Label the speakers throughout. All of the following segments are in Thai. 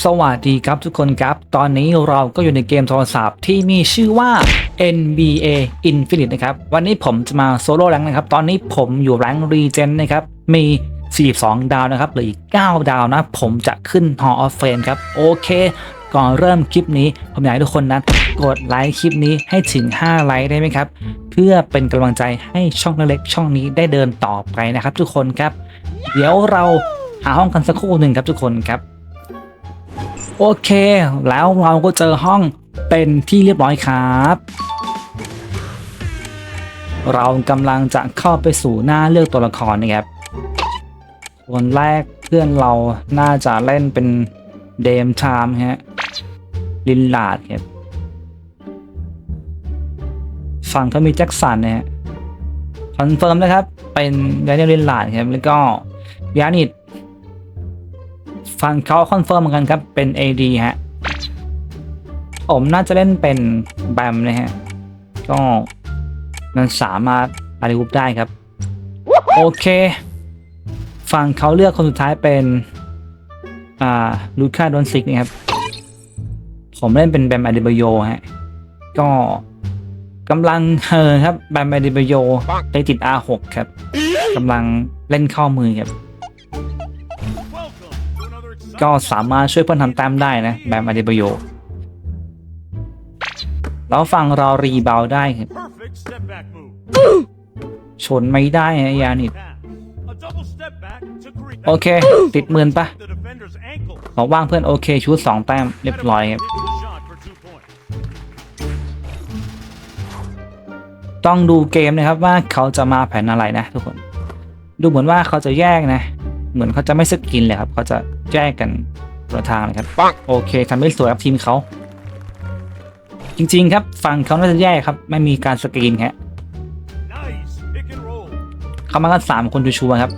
Speaker 1: สวัสดีครับทุกคนครับ ตอนนี้เราก็อยู่ในเกมโทรศัพท์ที่มีชื่อว่า NBA Infinite นะครับ วันนี้ผมจะมาโซโล่แรงนะครับ ตอนนี้ผมอยู่แรงรีเจนนะครับ มี 42 ดาวนะครับเหลืออีก 9 ดาวนะ ผมจะขึ้น Hall of Fame ครับ โอเค ก่อนเริ่มคลิปนี้ ผมอยากให้ทุกคนนั้นกดไลค์คลิปนี้ให้ถึง 5 ไลค์ได้ไหมครับ เพื่อเป็นกำลังใจให้ช่องเล็กช่องนี้ได้เดินต่อไปนะครับ ทุกคนครับ เดี๋ยวเราหาห้องกันสักครู่หนึ่งครับทุกคนครับ โอเค แล้วเราก็เจอห้องเป็นที่เรียบร้อยครับ เรากำลังจะเข้าไปสู่หน้าเลือกตัวละครนะครับคนแรกเพื่อนเราน่าจะเล่นเป็นเดมชามฮะลินลาดครับฝั่งเขามีแจ็คสันนะฮะคอนเฟิร์มนะครับ เป็นแดเนียลลินลาดครับแล้วก็ยานิด ฟังเขาคอนเฟิร์มเหมือนกันครับ เป็น AD ฮะ ผมน่าจะเล่นเป็นแบมนะฮะ ก็มันสามารถอาริวุบได้ครับ โอเคฟังเขาเลือกคนสุดท้ายเป็น อ่าลูค่าโดนซิกนะครับ ผมเล่นเป็นแบมอาดิบโยฮะ ก็กำลังเฮอครับแบมอาดิบโยไปติด R6 ครับกำลังเล่นเข้ามือครับ ก็สามารถช่วยเพื่อนทำแต้มได้นะแบบอเดบโยแล้วฝั่งเรารีบาวได้ครับชนไม่ได้นะยานิดโอเค ติดหมื่นปะ
Speaker 2: the defender's ankle.
Speaker 1: บอกว่างเพื่อนโอเคชุดสองแต้มเรียบร้อยครับต้องดูเกมนะครับว่าเขาจะมาแผนอะไรนะทุกคน ดูเหมือนว่าเขาจะแยกนะ เหมือนเขาจะไม่สกินเลยครับเขาจะแยกกันคนละทางนะครับโอเคทำได้สวยครับทีมเขาจริง ๆ ครับฝั่งเขาน่าจะแยกครับ ไม่มีการสกรีนครับ
Speaker 2: Nice pick and roll.
Speaker 1: เขามากันสามคนชัวร์ๆครับ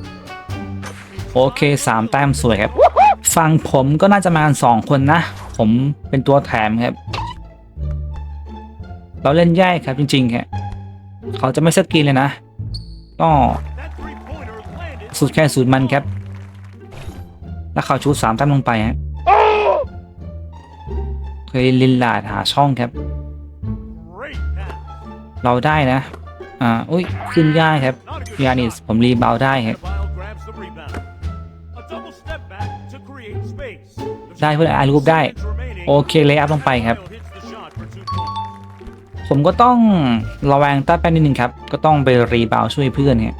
Speaker 1: โอเคสามแต้มสวยครับฝั่งผมก็น่าจะมากันสองคนนะ ผมเป็นตัวแถมครับ เราเล่นแยกครับจริงๆครับเขาจะไม่สกรีนเลยนะก็
Speaker 2: That three pointer landed.
Speaker 1: สุดแค่สูตรมันครับ แล้วเขาชูสามแต้มลงไปฮะเคยลินลาดหาช่องครับ เราได้นะ อ่า อุ้ย ขึ้นยากครับยานิสผมรีบาวได้ครับ ได้เพื่อนอารูปได้ โอเคเลยอัพลงไปครับ ผมก็ต้องระแวงต้แป้นนิดนึงครับ ก็ต้องไปรีบาวช่วยเพื่อนเนี่ย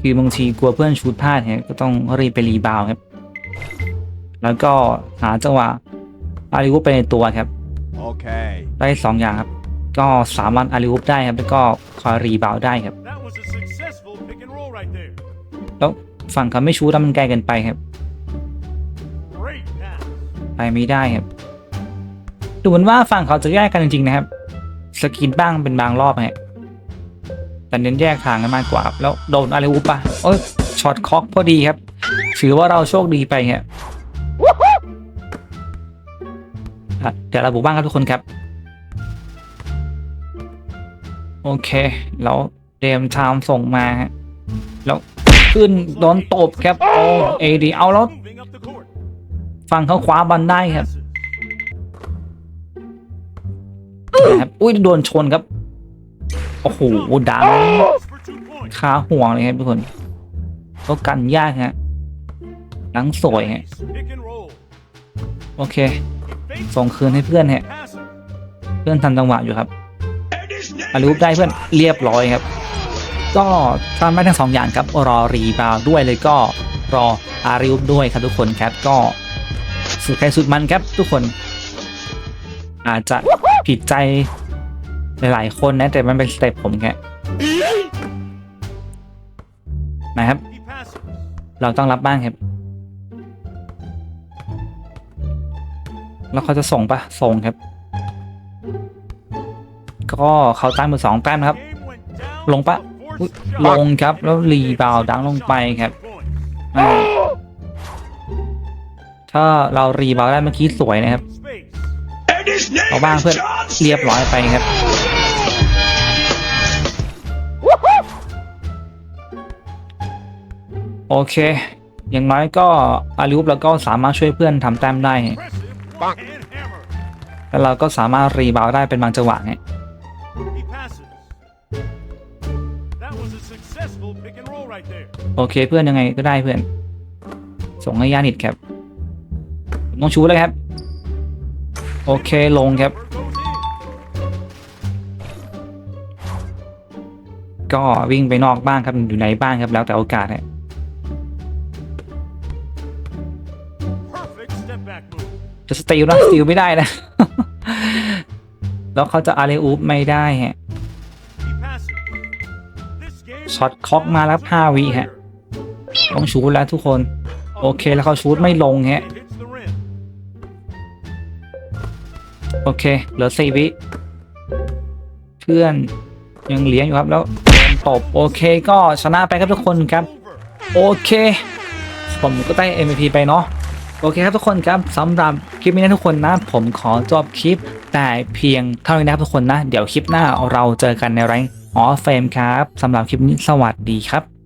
Speaker 1: คือบางทีกลัวเพื่อนชูดพลาดเนี่ยก็ต้องรีบไปรีบาวครับ แล้วก็หาจังหวะอาริวุปไปในตัวครับ
Speaker 3: Okay.
Speaker 1: ได้สองอย่างครับก็สามารถอาริวุปได้ครับแล้วก็คอยรีบาวได้ครับ
Speaker 2: That was a successful pick and roll right there.
Speaker 1: แล้วฝั่งเขาไม่ชูดแล้วมันไกลเกินไปครับ
Speaker 2: Great pass.
Speaker 1: ไปไม่ได้ครับดูเหมือนว่าฝั่งเขาจะแยกกันจริงๆนะครับ สกินบ้างเป็นบางรอบฮะ แต่เน้นแยกทางกันมากกว่าครับแล้วโดนอะไรอุปะโอ้ยช็อตคอกพอดีครับ ถือว่าเราโชคดีไปฮะเดี๋ยวเราบุกบ้างครับทุกคนครับ โอเค แล้วเดมไทม์ส่งมาฮะแล้วขึ้นโดนตบครับ โอ้เอดีเอาแล้ว
Speaker 2: Moving up the court.
Speaker 1: ฝั่งเขาคว้าบอลได้ครับครับอุ้ยโดนชนครับ โอ้โหดังขาห่วงเลยครับทุกคนก็กันยากฮะหลังสวยฮะโอเค ส่งคืนให้เพื่อนฮะ เพื่อนทำจังหวะอยู่ครับอารูปได้เพื่อนเรียบร้อยครับ ก็ทำได้ทั้งสองอย่างครับรอรีบาวด์ด้วยเลยก็รออาริวด้วยครับทุกคนครับก็สุดใครสุดมันครับทุกคน อาจจะผิดใจ หลายๆคนนะ แต่มันเป็นสเต็ปผมแค่นะครับ เราต้องรับบ้างครับ แล้วเขาจะส่งปะส่งครับ ก็เขาตั้งมาสองแต้มนะครับ ลงปะลงครับ แล้วรีบาวดังลงไปครับ ถ้าเรารีบาวได้เมื่อกี้สวยนะครับ เอาบ้างเพื่อนเรียบร้อยไปครับ โอเค อย่างน้อยก็อาริอุปแล้วก็สามารถช่วยเพื่อนทำแต้มได้
Speaker 2: Impressive one-hand hammer.
Speaker 1: แล้วเราก็สามารถรีบาวด์ได้เป็นบางจังหวะไง
Speaker 2: He passes. That was a successful pick and roll right there.
Speaker 1: โอเคเพื่อนยังไงก็ได้เพื่อน ส่งให้ยานิดครับผมต้องชูเลยครับ โอเคลงครับ
Speaker 2: Bird goes in.
Speaker 1: ก็วิ่งไปนอกบ้างครับอยู่ในบ้างครับแล้วแต่โอกาสเนี่ย จะสติลนะสติลไม่ได้นะ แล้วเขาจะอาเลอูปไม่ได้ฮะช็อตคอกมาแล้ว5วิฮะ ต้องชูแล้วทุกคน โอเคแล้วเขาชูดไม่ลงฮะ โอเค เหลือสี่วิ เพื่อนยังเลี้ยงอยู่ครับแล้วโดนตบโอเคก็ชนะไปครับทุกคนครับ โอเค ผมก็ได้ MVP ไปเนาะ โอเคครับทุกคนครับสำหรับคลิปนี้นะทุกคนนะ ผมขอจบคลิป แต่เพียงเท่านี้นะครับทุกคนนะ เดี๋ยวคลิปหน้าเราเจอกันในแรงออฟเฟมครับสำหรับคลิปนี้สวัสดีครับ